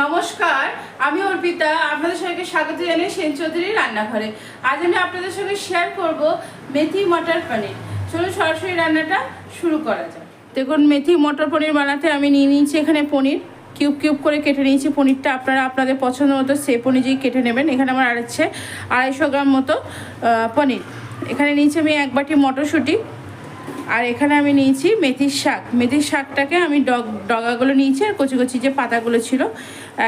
নমস্কার, আমি অর্পিতা, আপনাদের সঙ্গে স্বাগত জানাই সেন চৌধুরী রান্নাঘরে। আজ আমি আপনাদের সঙ্গে শেয়ার করব মেথি, মটর, পনির। চলুন সরাসরি রান্নাটা শুরু করা যাক। দেখুন, মেথি, মটর, পনির বানাতে আমি নিয়ে নিয়েছি এখানে পনির। কিউব কিউব করে কেটে নিয়েছি পনিরটা। আপনারা আপনাদের পছন্দ মতো সেপ অনুযায়ী কেটে নেবেন। এখানে আমার আর হচ্ছে আড়াইশো গ্রাম মতো পনির। এখানে নিয়েছি আমি এক বাটি মটরশুঁটি। আর এখানে আমি নিয়েছি মেথির শাক। মেথির শাকটাকে আমি ডগ, ডগাগুলো নিয়েছি আর কচি কচি যে পাতাগুলো ছিল,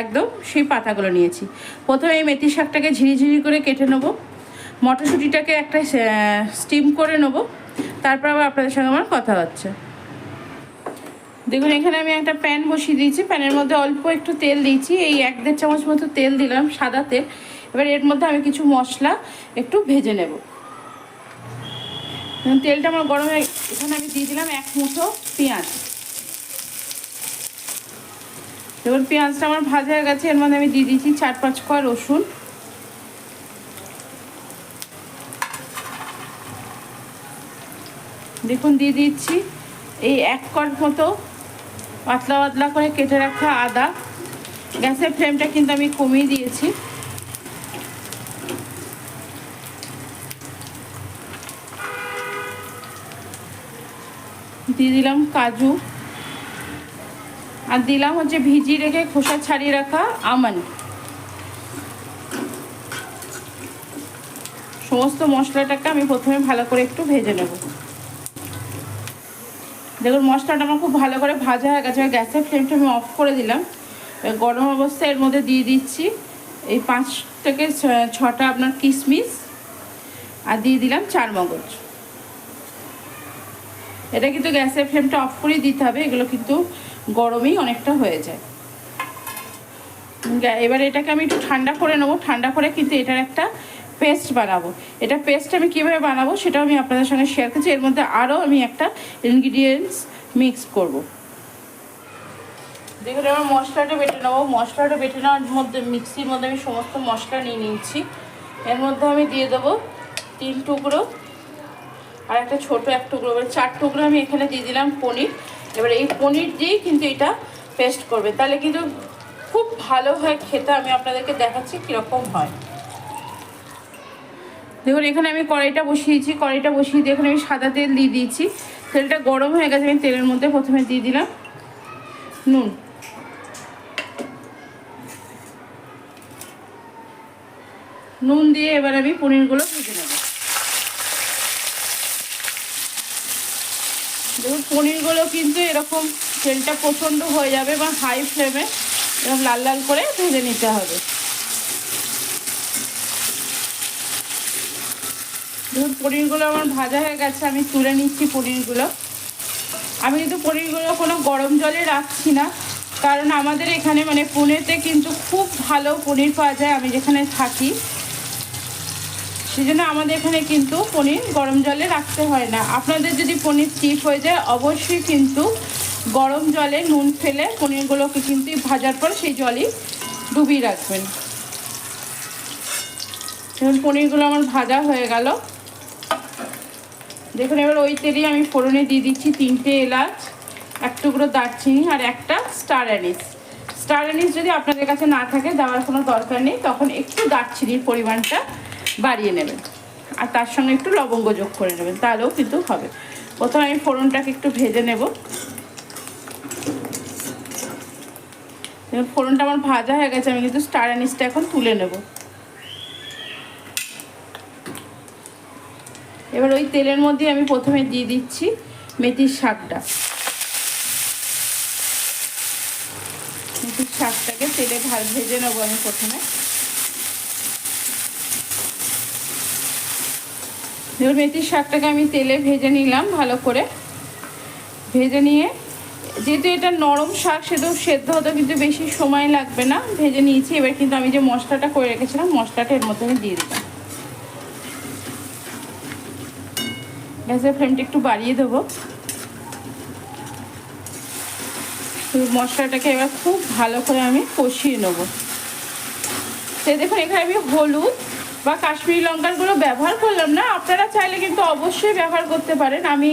একদম সেই পাতাগুলো নিয়েছি। প্রথমে এই মেথির শাকটাকে ঝিরিঝিরি করে কেটে নেব। মটরশুঁটিটাকে একটা স্টিম করে নেব। তারপর আবার আপনাদের সঙ্গে আমার কথা হচ্ছে। দেখুন, এখানে আমি একটা প্যান বসিয়ে দিয়েছি। প্যানের মধ্যে অল্প একটু তেল দিয়েছি। এই এক দেড় চামচ মতো তেল দিলাম, সাদা তেল। এবার এর মধ্যে আমি কিছু মশলা একটু ভেজে নেব। তেলটা আমার গরম হয়ে এখানে আমি দিয়ে দিলাম এক মুঠো পেঁয়াজ। এবার পেঁয়াজটা আমার ভাজা হয়ে গেছে, এর মধ্যে আমি দিয়ে দিয়েছি চার পাঁচ কোয়া রসুন। দেখুন, দিয়ে দিচ্ছি এই এক কট মতো পাতলা পাতলা করে কেটে রাখা আদা। গ্যাসের ফ্লেমটা কিন্তু আমি কমিয়ে দিয়েছি। দিয়ে দিলাম কাজু। আর দিলাম হচ্ছে ভিজিয়ে রেখে খোসা ছাড়িয়ে রাখা আমন সমস্ত মশলাটাকে আমি প্রথমে ভালো করে একটু ভেজে নেব। দেখুন, মশলাটা আমার খুব ভালো করে ভাজা হয়ে গেছে। গ্যাসের ফ্লেমটা আমি অফ করে দিলাম। গরম অবস্থায় এর মধ্যে দিয়ে দিচ্ছি এই পাঁচ থেকে ছটা আপনার কিশমিশ। আর দিয়ে দিলাম চার মগজ এটা কিন্তু গ্যাসের ফ্লেমটা অফ করেই দিতে হবে, এগুলো কিন্তু গরমেই অনেকটা হয়ে যায়। এবার এটাকে আমি একটু ঠান্ডা করে নেব, ঠান্ডা করে কিন্তু এটার একটা পেস্ট বানাবো। এটা পেস্ট আমি কীভাবে বানাবো সেটাও আমি আপনাদের সঙ্গে শেয়ার করছি, এর মধ্যে আরও আমি একটা ইনগ্রিডিয়েন্টস মিক্স করব। দেখুন, এবার মশলাটা বেটে নেব। মশলাটা বেটে নেওয়ার মধ্যে মিক্সির মধ্যে আমি সমস্ত মশলা নিয়ে নিচ্ছি। এর মধ্যে আমি দিয়ে দেবো তিন টুকরো আর একটা ছোট এক টুকরো মানে চার টুকরো আমি এখানে দিয়ে দিলাম পনির। এবার এই পনির দিয়েই কিন্তু এটা পেস্ট করবে। তাহলে কিন্তু খুব ভালো হয় খেতে, আমি আপনাদেরকে দেখাচ্ছি কীরকম হয়। দেখুন, এখানে আমি কড়াইটা বসিয়েছি। কড়াইটা বসিয়ে দিয়ে এখানে আমি সাদা তেল দিয়ে দিয়েছি। তেলটা গরম হয়ে গেছে, আমি তেলের মধ্যে প্রথমে দিয়ে দিলাম নুন। নুন দিয়ে এবার আমি পনিরগুলো ভেজে নেব। দেখুন পনিরগুলো কিন্তু এরকম তেলটা প্রচণ্ড হয়ে যাবে এবং হাই ফ্লেমে এরকম লাল লাল করে ভেজে নিতে হবে। দেখুন পনিরগুলো আমার ভাজা হয়ে গেছে, আমি তুলে নিচ্ছি পনিরগুলো। আমি কিন্তু পনিরগুলো কোনো গরম জলে রাখছি না, কারণ আমাদের এখানে মানে পুনেতে কিন্তু খুব ভালো পনির পাওয়া যায়, আমি যেখানে থাকি। সেই জন্য আমাদের এখানে কিন্তু পনির গরম জলে রাখতে হয় না। আপনাদের যদি পনির চিপ হয়ে যায়, অবশ্যই কিন্তু গরম জলে নুন ফেলে পনিরগুলোকে কিন্তু ভাজার পর সেই জলই ডুবিয়ে রাখবেন। দেখুন, পনিরগুলো আমার ভাজা হয়ে গেল। দেখুন, এবার ওই তেলেই আমি ফোড়নে দিয়ে দিচ্ছি তিনটে এলাচ, এক টুকরো দারচিনি আর একটা স্টার অ্যানিস। স্টার অ্যানিস যদি আপনাদের কাছে না থাকে, দেওয়ার কোনো দরকার নেই, তখন একটু দারচিনির পরিমাণটা বাড়িয়ে নেবেন। আর তার সঙ্গে একটু লবঙ্গ যোগ করে নেবেন, তাহলেও কিন্তু হবে। প্রথমে আমি ফোড়নটাকে একটু ভেজে নেব। ফোড়নটা আমার ভাজা হয়ে গেছে, আমি কিন্তু স্টার অ্যানিসটা এখন তুলে নেব। এবার ওই তেলের মধ্যে আমি প্রথমে দিয়ে দিচ্ছি মেথির শাকটা। মেথির শাকটাকে তেলে ভেজে নেব আমি প্রথমে। এবার মেথির শাকটাকে আমি তেলে ভেজে নিলাম ভালো করে। ভেজে নিয়ে, যেহেতু এটা নরম শাক, সেহেতু সেদ্ধ হতে কিন্তু বেশি সময় লাগবে না। ভেজে নিয়েছি, এবার কিন্তু আমি যে মশলাটা করে রেখেছিলাম, মশলাটা এর মধ্যে আমি দিয়ে দিলাম। গ্যাসের ফ্লেমটা একটু বাড়িয়ে দেবো। মশলাটাকে এবার খুব ভালো করে আমি কষিয়ে নেব। সে দেখুন, এখানে আমি হলুদ বা কাশ্মীরি লঙ্কারগুলো ব্যবহার করলাম না, আপনারা চাইলে কিন্তু অবশ্যই ব্যবহার করতে পারেন। আমি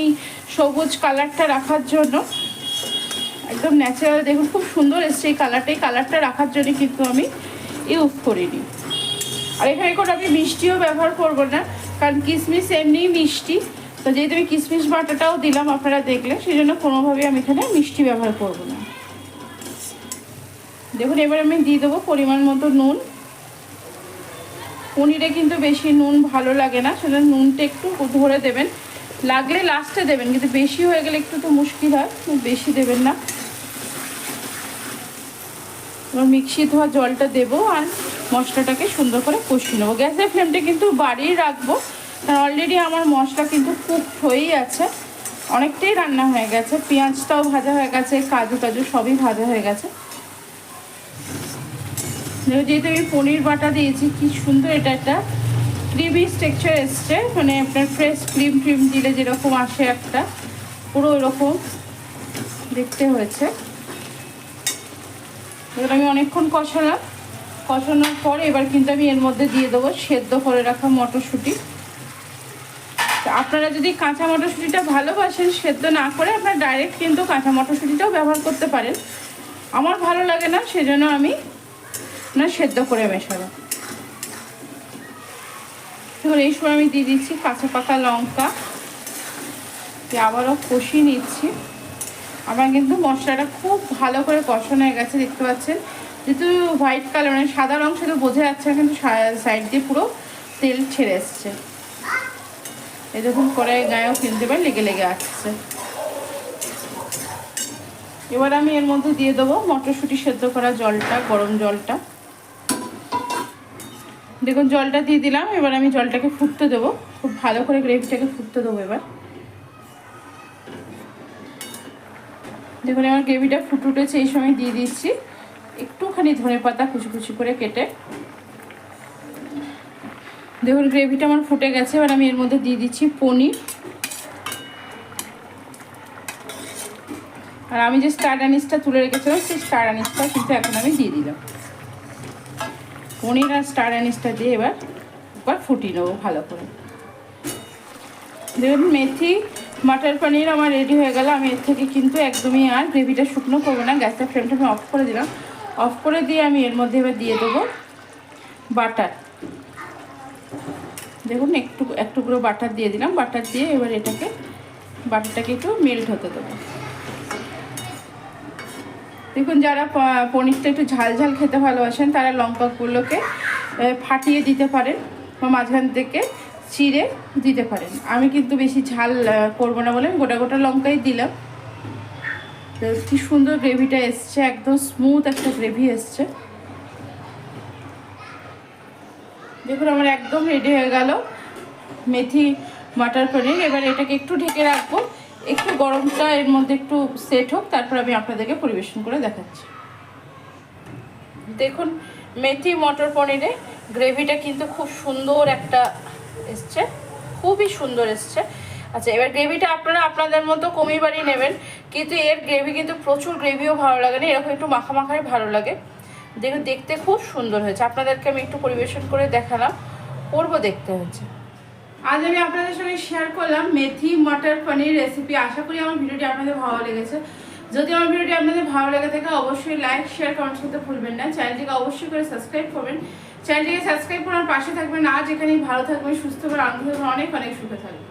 সবুজ কালারটা রাখার জন্য। একদম ন্যাচারাল দেখুন খুব সুন্দর এসছে এই কালারটা এই কালারটা রাখার জন্য কিন্তু আমি ইউজ করিনি। আর এখানে কোনো আমি মিষ্টিও ব্যবহার করব না, কারণ কিশমিশ এমনিই মিষ্টি। তো যেহেতু আমি কিশমিশ বাটাটাও দিলাম আপনারা দেখলে সেই জন্য কোনোভাবেই আমি এখানে মিষ্টি ব্যবহার করব না। দেখুন, এবার আমি দিয়ে দেবো পরিমাণ মতো নুন। পনিরে কিন্তু বেশি নুন ভালো লাগে না সেটা নুনটা একটু ধরে দেবেন। লাগলে লাস্টে দেবেন, কিন্তু বেশি হয়ে গেলে একটু তো মুশকিল হয় বেশি দেবেন না। এবার মিক্সি ধোয়া জলটা দেবো আর মশলাটাকে সুন্দর করে কষিয়ে নেব। গ্যাসের ফ্লেমটা কিন্তু বাড়িয়ে রাখব, কারণ অলরেডি আমার মশলা কিন্তু কুক হয়েই আছে। অনেকটাই রান্না হয়ে গেছে, পেঁয়াজটাও ভাজা হয়ে গেছে কাজু টাজু সবই ভাজা হয়ে গেছে। যেহেতু আমি পনির বাটা দিয়েছি, কি সুন্দর এটা একটা ক্রিমি টেক্সচার এসছে। মানে আপনার ফ্রেশ ক্রিম ট্রিম দিলে যেরকম আসে একটা, পুরো ওরকম দেখতে হয়েছে। এবার আমি অনেকক্ষণ কষালাম। কষানোর পর এবার কিন্তু আমি এর মধ্যে দিয়ে দেবো সেদ্ধ করে রাখা মটরশুঁটি। আপনারা যদি কাঁচা মটরশুঁটিটা ভালোবাসেন, সেদ্ধ না করে আপনারা ডাইরেক্ট কিন্তু কাঁচা মটরশুঁটিটাও ব্যবহার করতে পারেন। আমার ভালো লাগে না, সেজন্য আমি না, সেদ্ধ করে মেশাবো। এবার এই সময় আমি দিয়ে দিচ্ছি কাঁচা পাকা লঙ্কা। আবারও কষিয়ে নিচ্ছি। আমার কিন্তু মশলাটা খুব ভালো করে কষানো হয়ে গেছে, দেখতে পাচ্ছেন। যেহেতু হোয়াইট কালার মানে সাদা রং সেটা বোঝা যাচ্ছে না, কিন্তু সাইড দিয়ে পুরো তেল ছেড়ে এসছে। দেখুন করে গায়েও কিনতে পারে লেগে লেগে আসছে। এবার আমি এর মধ্যে দিয়ে দেবো মটরশুঁটি সেদ্ধ করা জলটা, গরম জলটা। দেখুন, জলটা দিয়ে দিলাম। এবার আমি জলটাকে ফুটতে দেবো। খুব ভালো করে গ্রেভিটাকে ফুটতে দেবো এবার। দেখুন, আমার গ্রেভিটা ফুট উঠেছে, এই সময় দিয়ে দিচ্ছি। একটুখানি ধনে পাতা কুচি কুচি করে কেটে। দেখুন, গ্রেভিটা আমার ফুটে গেছে। এবার আমি এর মধ্যে দিয়ে দিচ্ছি পনির। আর আমি যে স্টার আনিসটা তুলে রেখেছিলাম, সেই স্টার আনিসটা কিন্তু এখন আমি দিয়ে দিলাম। পনির আর স্টার আনিসটা দিয়ে এবার এবার ফুটিয়ে নেব ভালো করে। দেখুন, মেথি, মাটার পনির আমার রেডি হয়ে গেল। আমি এর থেকে কিন্তু একদমই আর গ্রেভিটা শুকনো করব না। গ্যাসের ফ্লেমটা আমি অফ করে দিলাম। অফ করে দিয়ে আমি এর মধ্যে এবার দিয়ে দেবো বাটার দেখুন, একটু, এক টুকরো বাটার দিয়ে দিলাম। বাটার দিয়ে এবার এটাকে বাটারটাকে একটু মেল্ট হতে দেবো। দেখুন, যারা পনিরটা একটু ঝাল ঝাল খেতে ভালোবাসেন, তারা লঙ্কাগুলোকে ফাটিয়ে দিতে পারেন বা মাঝখান থেকে চিড়ে দিতে পারেন। আমি কিন্তু বেশি ঝাল করব না বলে গোটা গোটা লঙ্কাই দিলাম। কি সুন্দর গ্রেভিটা এসছে, একদম স্মুথ একটা গ্রেভি এসছে। দেখুন, আমার একদম রেডি হয়ে গেল মেথি, মাটার পনির। এবার এটাকে একটু ঢেকে রাখব। একটু গরমটা এর মধ্যে একটু সেট হোক, তারপর আমি আপনাদেরকে পরিবেশন করে দেখাচ্ছি। দেখুন, মেথি মটর পনিরে গ্রেভিটা কিন্তু খুব সুন্দর একটা এসছে, খুবই সুন্দর এসছে। আচ্ছা এবার গ্রেভিটা আপনারা আপনাদের মতো কমিয়ে বাড়িয়ে নেবেন, কিন্তু এর গ্রেভি কিন্তু প্রচুর গ্রেভিও ভালো লাগে না, এরকম একটু মাখা মাখাই ভালো লাগে। দেখুন, দেখতে খুব সুন্দর হয়েছে। আপনাদেরকে আমি একটু পরিবেশন করে দেখালাম, করব দেখতে হচ্ছে। আজ আমি আপনাদের সঙ্গে শেয়ার করলাম মেথি, মটর, পনির রেসিপি আশা করি আমার ভিডিওটি আপনাদের ভালো লেগেছে। যদি আমার ভিডিওটি আপনাদের ভালো লেগে থাকে, অবশ্যই লাইক শেয়ার কমেন্ট করতে ভুলবেন না। চ্যানেলটিকে অবশ্যই করে সাবস্ক্রাইব করবেন। চ্যানেলটিকে সাবস্ক্রাইব করার পাশে থাকবেন। আজ এখানেই ভালো থাকবেন, সুস্থ করে আনন্দ অনেক অনেক সুখে থাকবেন